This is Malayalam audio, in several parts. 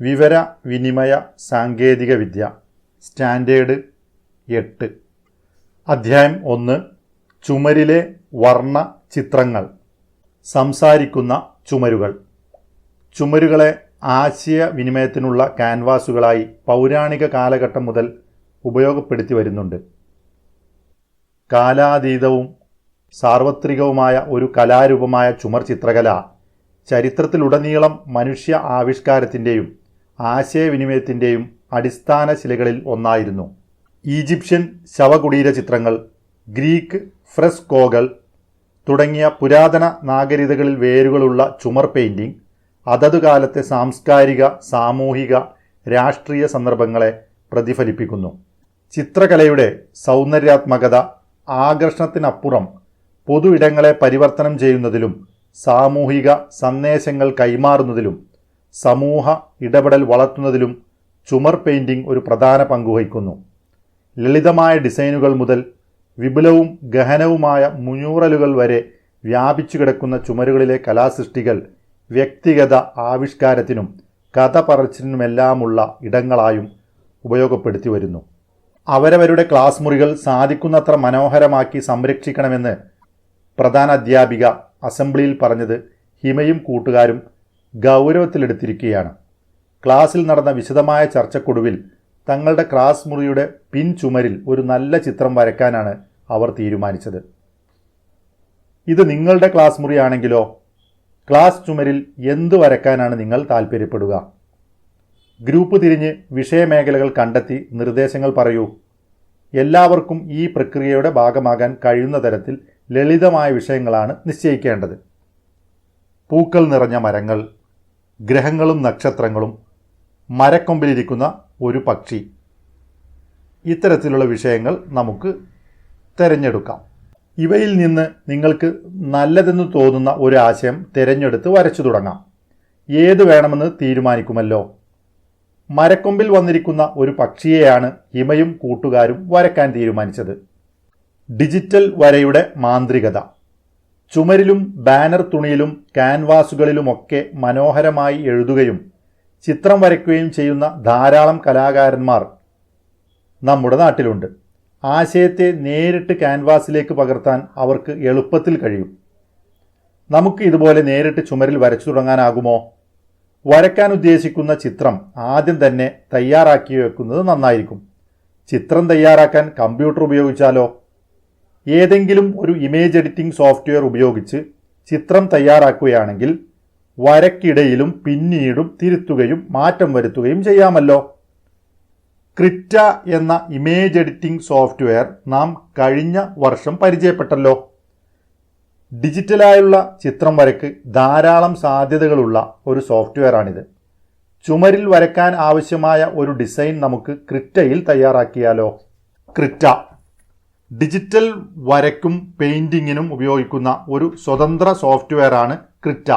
വിവര വിനിമയ സാങ്കേതിക വിദ്യ. സ്റ്റാൻഡേർഡ് എട്ട്. അധ്യായം ഒന്ന്. ചുമരിലെ വർണ ചിത്രങ്ങൾ. സംസാരിക്കുന്ന ചുമരുകൾ. ചുമരുകളെ ആശയവിനിമയത്തിനുള്ള ക്യാൻവാസുകളായി പൗരാണിക കാലഘട്ടം മുതൽ ഉപയോഗപ്പെടുത്തി വരുന്നുണ്ട്. കാലാതീതവും സാർവത്രികവുമായ ഒരു കലാരൂപമായ ചുമർ ചിത്രകല ചരിത്രത്തിലുടനീളം മനുഷ്യ ആവിഷ്കാരത്തിന്റെയും ആശയവിനിമയത്തിന്റെയും അടിസ്ഥാന ശിലകളിൽ ഒന്നായിരുന്നു. ഈജിപ്ഷ്യൻ ശവകുടീര ചിത്രങ്ങൾ ഗ്രീക്ക് ഫ്രെസ്കോകൾ തുടങ്ങിയ പുരാതന നാഗരികതകളിൽ വേരുകളുള്ള ചുമർ പെയിന്റിംഗ് അതത് കാലത്തെ സാംസ്കാരിക സാമൂഹിക രാഷ്ട്രീയ സന്ദർഭങ്ങളെ പ്രതിഫലിപ്പിക്കുന്നു. ചിത്രകലയുടെ സൗന്ദര്യാത്മകത ആകർഷണത്തിനപ്പുറം പൊതു ഇടങ്ങളെ പരിവർത്തനം ചെയ്യുന്നതിലും സാമൂഹിക സന്ദേശങ്ങൾ കൈമാറുന്നതിലും സമൂഹ ഇടപെടൽ വളർത്തുന്നതിലും ചുമർ പെയിന്റിംഗ് ഒരു പ്രധാന പങ്കുവഹിക്കുന്നു ലളിതമായ ഡിസൈനുകൾ മുതൽ വിപുലവും ഗഹനവുമായ മുഞ്ഞൂറലുകൾ വരെ വ്യാപിച്ചു കിടക്കുന്ന ചുമരുകളിലെ കലാസൃഷ്ടികൾ വ്യക്തിഗത ആവിഷ്കാരത്തിനും കഥ പറച്ചിലിനുമെല്ലാമുള്ള ഇടങ്ങളായും ഉപയോഗപ്പെടുത്തി വരുന്നു. അവരവരുടെ ക്ലാസ് മുറികൾ സാധിക്കുന്നത്ര മനോഹരമാക്കി സംരക്ഷിക്കണമെന്ന് പ്രധാന അധ്യാപിക അസംബ്ലിയിൽ പറഞ്ഞത് ഹിമയും കൂട്ടുകാരും ഗൗരവത്തിലെടുത്തിരിക്കുകയാണ്. ക്ലാസ്സിൽ നടന്ന വിശദമായ ചർച്ചക്കൊടുവിൽ തങ്ങളുടെ ക്ലാസ് മുറിയുടെ പിൻചുമരിൽ ഒരു നല്ല ചിത്രം വരയ്ക്കാനാണ് അവർ തീരുമാനിച്ചത്. ഇത് നിങ്ങളുടെ ക്ലാസ് മുറിയാണെങ്കിലോ? ക്ലാസ് ചുമരിൽ എന്തു വരയ്ക്കാനാണ് നിങ്ങൾ താൽപ്പര്യപ്പെടുക ഗ്രൂപ്പ് തിരിഞ്ഞ് വിഷയമേഖലകൾ കണ്ടെത്തി നിർദ്ദേശങ്ങൾ പറയൂ. എല്ലാവർക്കും ഈ പ്രക്രിയയുടെ ഭാഗമാകാൻ കഴിയുന്ന തരത്തിൽ ലളിതമായ വിഷയങ്ങളാണ് നിശ്ചയിക്കേണ്ടത്. പൂക്കൾ നിറഞ്ഞ മരങ്ങൾ ഗ്രഹങ്ങളും നക്ഷത്രങ്ങളും മരക്കൊമ്പിലിരിക്കുന്ന ഒരു പക്ഷി. ഇത്തരത്തിലുള്ള വിഷയങ്ങൾ നമുക്ക് തിരഞ്ഞെടുക്കാം. ഇവയിൽ നിന്ന് നിങ്ങൾക്ക് നല്ലതെന്ന് തോന്നുന്ന ഒരു ആശയം തിരഞ്ഞെടുത്ത് വരച്ചു തുടങ്ങാം. ഏത് വേണമെന്ന് തീരുമാനിക്കുമല്ലോ. മരക്കൊമ്പിൽ വന്നിരിക്കുന്ന ഒരു പക്ഷിയെയാണ് ഹിമയും കൂട്ടുകാരും വരക്കാൻ തീരുമാനിച്ചത്. ഡിജിറ്റൽ വരയുടെ മാന്ത്രികത. ചുമരിലും ബാനർ തുണിയിലും ക്യാൻവാസുകളിലുമൊക്കെ മനോഹരമായി എഴുതുകയും ചിത്രം വരയ്ക്കുകയും ചെയ്യുന്ന ധാരാളം കലാകാരന്മാർ നമ്മുടെ നാട്ടിലുണ്ട്. ആശയത്തെ നേരിട്ട് ക്യാൻവാസിലേക്ക് പകർത്താൻ അവർക്ക് എളുപ്പത്തിൽ കഴിയും. നമുക്ക് ഇതുപോലെ നേരിട്ട് ചുമരിൽ വരച്ചു തുടങ്ങാനാകുമോ? വരയ്ക്കാൻ ഉദ്ദേശിക്കുന്ന ചിത്രം ആദ്യം തന്നെ തയ്യാറാക്കി വെക്കുന്നത് നന്നായിരിക്കും. ചിത്രം തയ്യാറാക്കാൻ കമ്പ്യൂട്ടർ ഉപയോഗിച്ചാലോ? ഏതെങ്കിലും ഒരു ഇമേജ് എഡിറ്റിംഗ് സോഫ്റ്റ്വെയർ ഉപയോഗിച്ച് ചിത്രം തയ്യാറാക്കുകയാണെങ്കിൽ വരക്കിടയിലും പിന്നീടും തിരുത്തുകയും മാറ്റം വരുത്തുകയും ചെയ്യാമല്ലോ. ക്രിറ്റ എന്ന ഇമേജ് എഡിറ്റിംഗ് സോഫ്റ്റ്വെയർ നാം കഴിഞ്ഞ വർഷം പരിചയപ്പെട്ടല്ലോ. ഡിജിറ്റലായുള്ള ചിത്രം വരയ്ക്ക് ധാരാളം സാധ്യതകളുള്ള ഒരു സോഫ്റ്റ്വെയറാണിത് ചുമരിൽ വരക്കാൻ ആവശ്യമായ ഒരു ഡിസൈൻ നമുക്ക് ക്രിറ്റയിൽ തയ്യാറാക്കിയാലോ? ക്രിറ്റ ഡിജിറ്റൽ വരയ്ക്കും പെയിന്റിങ്ങിനും ഉപയോഗിക്കുന്ന ഒരു സ്വതന്ത്ര സോഫ്റ്റ്വെയറാണ് ക്രിറ്റ.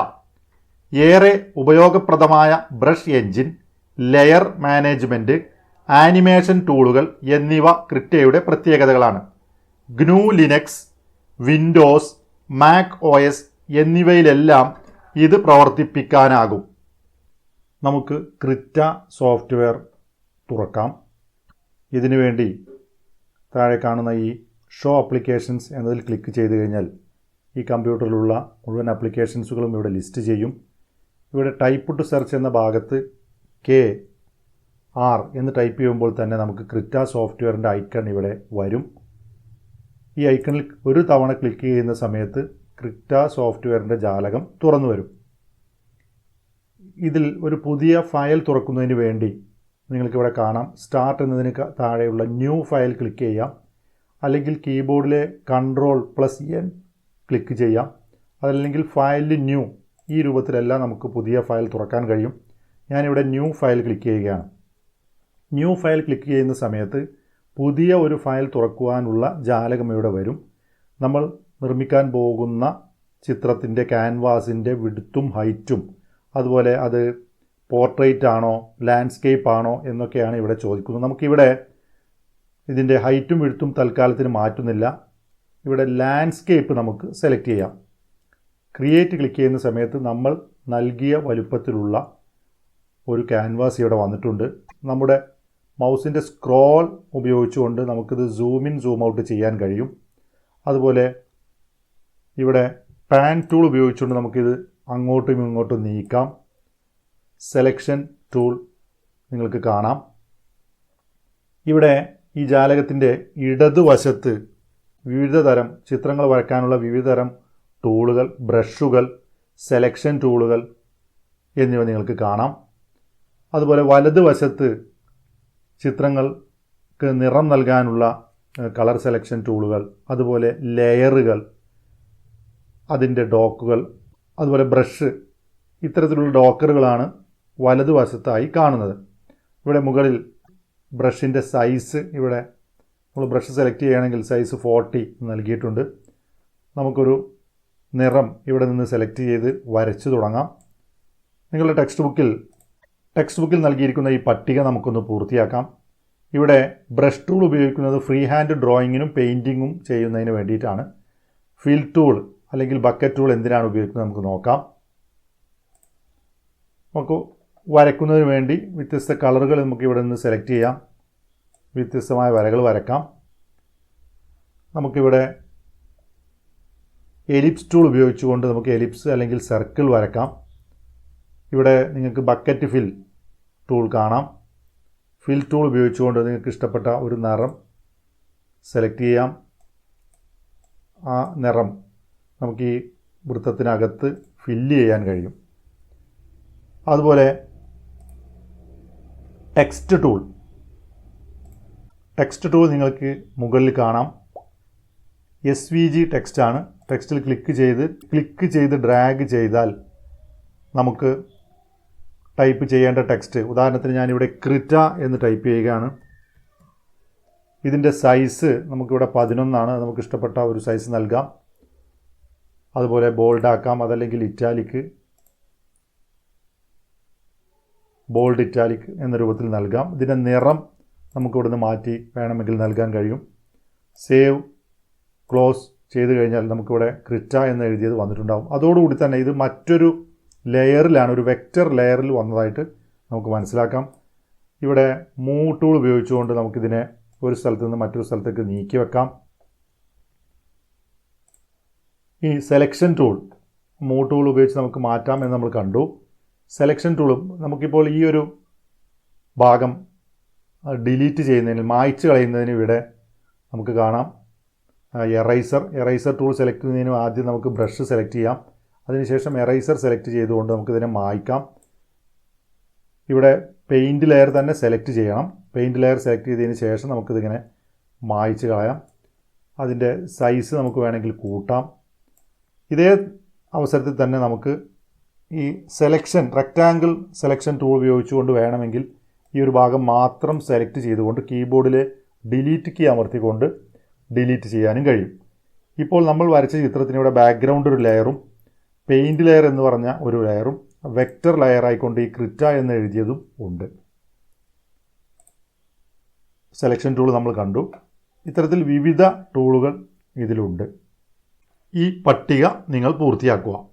ഏറെ ഉപയോഗപ്രദമായ brush engine layer management animation ടൂളുകൾ എന്നിവ ക്രിറ്റയുടെ പ്രത്യേകതകളാണ്. GNU Linux Windows Mac O S എന്നിവയിലെല്ലാം ഇത് പ്രവർത്തിപ്പിക്കാനാകും. നമുക്ക് ക്രിറ്റ സോഫ്റ്റ്വെയർ തുറക്കാം. ഇതിനു വേണ്ടി താഴെ കാണുന്ന ഈ ഷോ അപ്ലിക്കേഷൻസ് എന്നതിൽ ക്ലിക്ക് ചെയ്ത് കഴിഞ്ഞാൽ ഈ കമ്പ്യൂട്ടറിലുള്ള മുഴുവൻ അപ്ലിക്കേഷൻസുകളും ഇവിടെ ലിസ്റ്റ് ചെയ്യും. ഇവിടെ ടൈപ്പ് ടു സെർച്ച് എന്ന ഭാഗത്ത് കെ ആർ എന്ന് ടൈപ്പ് ചെയ്യുമ്പോൾ തന്നെ നമുക്ക് ക്രിറ്റ സോഫ്റ്റ്വെയറിന്റെ ഐക്കൺ ഇവിടെ വരും. ഈ ഐക്കണിൽ ഒരു തവണ ക്ലിക്ക് ചെയ്യുന്ന സമയത്ത് ക്രിറ്റ സോഫ്റ്റ്വെയറിന്റെ ജാലകം തുറന്നു വരും. ഇതിൽ ഒരു പുതിയ ഫയൽ തുറക്കുന്നതിന് വേണ്ടി നിങ്ങൾക്കിവിടെ കാണാം. സ്റ്റാർട്ട് എന്നതിന് താഴെയുള്ള ന്യൂ ഫയൽ ക്ലിക്ക് ചെയ്യാം. അല്ലെങ്കിൽ കീബോർഡിലെ കൺട്രോൾ പ്ലസ് എൻ ക്ലിക്ക് ചെയ്യാം. അതല്ലെങ്കിൽ ഫയൽ ന്യൂ ഈ രൂപത്തിലെല്ലാം നമുക്ക് പുതിയ ഫയൽ തുറക്കാൻ കഴിയും. ഞാനിവിടെ ന്യൂ ഫയൽ ക്ലിക്ക് ചെയ്യുകയാണ്. ന്യൂ ഫയൽ ക്ലിക്ക് ചെയ്യുന്ന സമയത്ത് പുതിയ ഒരു ഫയൽ തുറക്കുവാനുള്ള ജാലകം ഇവിടെ വരും. നമ്മൾ നിർമ്മിക്കാൻ പോകുന്ന ചിത്രത്തിന്റെ ക്യാൻവാസിന്റെ വിടുത്തും ഹൈറ്റും അതുപോലെ അത് പോർട്രേറ്റ് ആണോ ലാൻഡ്സ്കേപ്പ് ആണോ എന്നൊക്കെയാണ് ഇവിടെ ചോദിക്കുന്നത്. നമുക്കിവിടെ ഇതിന്റെ ഹൈറ്റും വിഴുത്തും തൽക്കാലത്തിന് മാറ്റുന്നില്ല. ഇവിടെ ലാൻഡ്സ്കേപ്പ് നമുക്ക് സെലക്ട് ചെയ്യാം. ക്രിയേറ്റ് ക്ലിക്ക് ചെയ്യുന്ന സമയത്ത് നമ്മൾ നൽകിയ വലുപ്പത്തിലുള്ള ഒരു ക്യാൻവാസ് ഇവിടെ വന്നിട്ടുണ്ട്. നമ്മുടെ മൗസിന്റെ സ്ക്രോൾ ഉപയോഗിച്ചുകൊണ്ട് നമുക്കിത് സൂം ഇൻ സൂം ഔട്ട് ചെയ്യാൻ കഴിയും. അതുപോലെ ഇവിടെ പാൻ ടൂൾ ഉപയോഗിച്ചുകൊണ്ട് നമുക്കിത് അങ്ങോട്ടും ഇങ്ങോട്ടും നീക്കാം. സെലക്ഷൻ ടൂൾ നിങ്ങൾക്ക് കാണാം. ഇവിടെ ഈ ജാലകത്തിന്റെ ഇടതുവശത്ത് വിവിധ തരം ചിത്രങ്ങൾ വരയ്ക്കാനുള്ള വിവിധ തരം ടൂളുകൾ ബ്രഷുകൾ സെലക്ഷൻ ടൂളുകൾ എന്നിവ നിങ്ങൾക്ക് കാണാം. അതുപോലെ വലതുവശത്ത് ചിത്രങ്ങൾക്ക് നിറം നൽകാനുള്ള കളർ സെലക്ഷൻ ടൂളുകൾ അതുപോലെ ലെയറുകൾ അതിന്റെ ഡോക്കുകൾ അതുപോലെ ബ്രഷ് ഇത്തരത്തിലുള്ള ഡോക്കറുകളാണ് വലതുവശത്തായി കാണുന്നത്. ഇവിടെ മുകളിൽ ബ്രഷിന്റെ സൈസ് ഇവിടെ നമ്മൾ ബ്രഷ് സെലക്ട് ചെയ്യുകയാണെങ്കിൽ സൈസ് ഫോർട്ടി നൽകിയിട്ടുണ്ട്. നമുക്കൊരു നിറം ഇവിടെ നിന്ന് സെലക്ട് ചെയ്ത് വരച്ചു തുടങ്ങാം. നിങ്ങളുടെ ടെക്സ്റ്റ് ബുക്കിൽ ടെക്സ്റ്റ് ബുക്കിൽ നൽകിയിരിക്കുന്ന ഈ പട്ടിക നമുക്കൊന്ന് പൂർത്തിയാക്കാം. ഇവിടെ ബ്രഷ് ടൂൾ ഉപയോഗിക്കുന്നത് ഫ്രീ ഹാൻഡ് ഡ്രോയിങ്ങിനും പെയിന്റിങ്ങും ചെയ്യുന്നതിന് വേണ്ടിയിട്ടാണ്. ഫിൽ ടൂൾ അല്ലെങ്കിൽ ബക്കറ്റ് ടൂൾ എന്തിനാണ് ഉപയോഗിക്കുന്നത് നമുക്ക് നോക്കാം. നമുക്ക് വരയ്ക്കുന്നതിന് വേണ്ടി വ്യത്യസ്ത കളറുകൾ നമുക്ക് ഇവിടെ നിന്ന് സെലക്ട് ചെയ്യാം. വ്യത്യസ്തമായ വരകൾ വരക്കാം. നമുക്കിവിടെ എലിപ്സ് ടൂൾ ഉപയോഗിച്ചുകൊണ്ട് നമുക്ക് എലിപ്സ് അല്ലെങ്കിൽ സർക്കിൾ വരക്കാം. ഇവിടെ നിങ്ങൾക്ക് ബക്കറ്റ് ഫിൽ ടൂൾ കാണാം. ഫിൽ ടൂൾ ഉപയോഗിച്ചുകൊണ്ട് നിങ്ങൾക്ക് ഇഷ്ടപ്പെട്ട ഒരു നിറം സെലക്ട് ചെയ്യാം. ആ നിറം നമുക്ക് ഈ വൃത്തത്തിനകത്ത് ഫില്ല് ചെയ്യാൻ കഴിയും. അതുപോലെ ടെക്സ്റ്റ് ടൂൾ ടെക്സ്റ്റ് ടൂൾ നിങ്ങൾക്ക് മുകളിൽ കാണാം. എസ് വി ജി ടെക്സ്റ്റാണ് ടെക്സ്റ്റിൽ ക്ലിക്ക് ചെയ്ത് ക്ലിക്ക് ചെയ്ത് ഡ്രാഗ് ചെയ്താൽ നമുക്ക് ടൈപ്പ് ചെയ്യേണ്ട ടെക്സ്റ്റ് ഉദാഹരണത്തിന് ഞാനിവിടെ ക്രിറ്റ എന്ന് ടൈപ്പ് ചെയ്യുകയാണ്. ഇതിന്റെ സൈസ് നമുക്കിവിടെ പതിനൊന്നാണ്. നമുക്ക് ഇഷ്ടപ്പെട്ട ഒരു സൈസ് നൽകാം. അതുപോലെ ബോൾഡാക്കാം അതല്ലെങ്കിൽ ഇറ്റാലിക്ക് ബോൾഡ് ഇറ്റാലിക് എന്ന രൂപത്തിൽ നൽകാം. ഇതിന്റെ നിറം നമുക്കിവിടുന്ന് മാറ്റി വേണമെങ്കിൽ നൽകാൻ കഴിയും. സേവ് ക്ലോസ് ചെയ്ത് കഴിഞ്ഞാൽ നമുക്കിവിടെ ക്രിറ്റ എന്ന് എഴുതിയത് വന്നിട്ടുണ്ടാകും അതോടുകൂടി തന്നെ ഇത് മറ്റൊരു ലെയറിലാണ് ഒരു വെക്റ്റർ ലെയറിൽ വന്നതായിട്ട് നമുക്ക് മനസ്സിലാക്കാം. ഇവിടെ മൂ ടൂൾ ഉപയോഗിച്ചുകൊണ്ട് നമുക്കിതിനെ ഒരു സ്ഥലത്ത് നിന്ന് മറ്റൊരു സ്ഥലത്തേക്ക് നീക്കി വെക്കാം. ഈ സെലക്ഷൻ ടൂൾ മൂ ടൂൾ ഉപയോഗിച്ച് നമുക്ക് മാറ്റാം എന്ന് നമ്മൾ കണ്ടു. സെലക്ഷൻ ടൂളും നമുക്കിപ്പോൾ ഈ ഒരു ഭാഗം ഡിലീറ്റ് ചെയ്യുന്നതിന് മായ്ച്ച് കളയുന്നതിന് ഇവിടെ നമുക്ക് കാണാം. എറൈസർ എറൈസർ ടൂൾ സെലക്ട് ചെയ്യുന്നതിനും ആദ്യം നമുക്ക് ബ്രഷ് സെലക്ട് ചെയ്യാം. അതിനുശേഷം എറൈസർ സെലക്ട് ചെയ്തുകൊണ്ട് നമുക്കിതിനെ മായ്ക്കാം. ഇവിടെ പെയിന്റ് ലെയർ തന്നെ സെലക്ട് ചെയ്യണം. പെയിന്റ് ലെയർ സെലക്ട് ചെയ്തതിന് ശേഷം നമുക്കിതിങ്ങനെ മായ്ച്ച് കളയാം. അതിന്റെ സൈസ് നമുക്ക് വേണമെങ്കിൽ കൂട്ടാം. ഇതേ അവസരത്തിൽ തന്നെ നമുക്ക് ഈ സെലക്ഷൻ റെക്റ്റാങ്കിൾ സെലക്ഷൻ ടൂൾ ഉപയോഗിച്ചുകൊണ്ട് വേണമെങ്കിൽ ഈ ഒരു ഭാഗം മാത്രം സെലക്ട് ചെയ്തുകൊണ്ട് കീബോർഡിലെ ഡിലീറ്റ് കീ അമർത്തിക്കൊണ്ട് ഡിലീറ്റ് ചെയ്യാനും കഴിയും. ഇപ്പോൾ നമ്മൾ വരച്ച ചിത്രത്തിന് ഇവിടെ ബാക്ക്ഗ്രൗണ്ട് ഒരു ലെയറും പെയിന്റ് ലെയർ എന്ന് പറഞ്ഞ ഒരു ലെയറും വെക്റ്റർ ലെയർ ആയിക്കൊണ്ട് ഈ ക്രിറ്റ എന്ന് എഴുതിയതും ഉണ്ട്. സെലക്ഷൻ ടൂൾ നമ്മൾ കണ്ടു. ഇത്തരത്തിൽ വിവിധ ടൂളുകൾ ഇതിലുണ്ട്. ഈ പട്ടിക നിങ്ങൾ പൂർത്തിയാക്കുക.